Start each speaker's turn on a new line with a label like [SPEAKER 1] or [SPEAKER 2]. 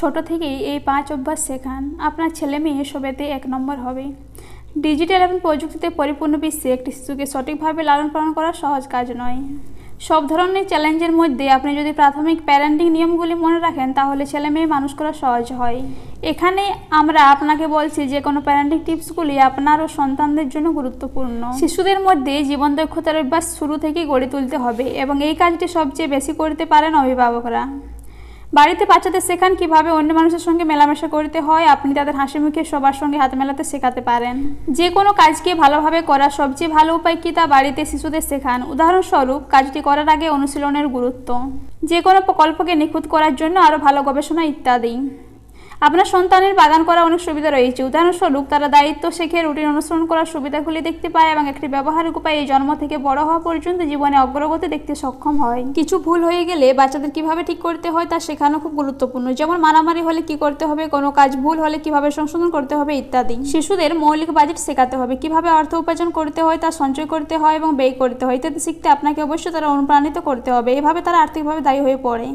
[SPEAKER 1] ছোট থেকেই এই পাঁচ অভ্যাস শেখান। আপনার ছেলে মেয়ে সবেতে এক নম্বর হবে। ডিজিটাল এবং প্রযুক্তিতে পরিপূর্ণ বিশ্বে একটি শিশুকে সঠিকভাবে লালন পালন করা সহজ কাজ নয়। সব ধরনের চ্যালেঞ্জের মধ্যে আপনি যদি প্রাথমিক প্যারেন্টিং নিয়মগুলি মনে রাখেন, তাহলে ছেলে মেয়ে মানুষ করা সহজ হয়। এখানে আমরা আপনাকে বলছি যে কোনো প্যারেন্টিং টিপসগুলি আপনার ও সন্তানদের জন্য গুরুত্বপূর্ণ। শিশুদের মধ্যে জীবন দক্ষতার অভ্যাস শুরু থেকেই গড়ে তুলতে হবে এবং এই কাজটি সবচেয়ে বেশি করতে পারেন অভিভাবকরা। বাড়িতে বাচ্চাদের শেখান কীভাবে অন্য মানুষের সঙ্গে মেলামেশা করতে হয়, আপনি তাদের হাসি মুখে সবার সঙ্গে হাত মেলাতে শেখাতে পারেন। যে কোনো কাজকে ভালোভাবে করা সবচেয়ে ভালো উপায় কি তা বাড়িতে শিশুদের শেখান। উদাহরণস্বরূপ, কাজটি করার আগে অনুশীলনের গুরুত্ব। যে কোনো প্রকল্পকে নিখুঁত করার জন্য আরও ভালো গবেষণা ইত্যাদি। আপনার সন্তানের বাগান করা অনেক সুবিধা রয়েছে। উদাহরণস্বরূপ, তারা দায়িত্ব শেখে, রুটিন অনুসরণ করার সুবিধাগুলি দেখতে পায় এবং একটি ব্যবহারিক উপায় এই জন্ম থেকে বড় হওয়া পর্যন্ত জীবনে অগ্রগতি দেখতে সক্ষম হয়। কিছু ভুল হয়ে গেলে বাচ্চাদের কীভাবে ঠিক করতে হয় তা শেখানো খুব গুরুত্বপূর্ণ। যেমন মারামারি হলে কি করতে হবে, কোনো কাজ ভুল হলে কীভাবে সংশোধন করতে হবে ইত্যাদি। শিশুদের মৌলিক বাজেট শেখাতে হবে, কীভাবে অর্থ উপার্জন করতে হয় তা সঞ্চয় করতে হয় এবং ব্যয় করতে হয় ইত্যাদি শিখতে আপনাকে অবশ্যই তারা অনুপ্রাণিত করতে হবে। এভাবে তারা আর্থিকভাবে দায়ী হয়ে পড়ে।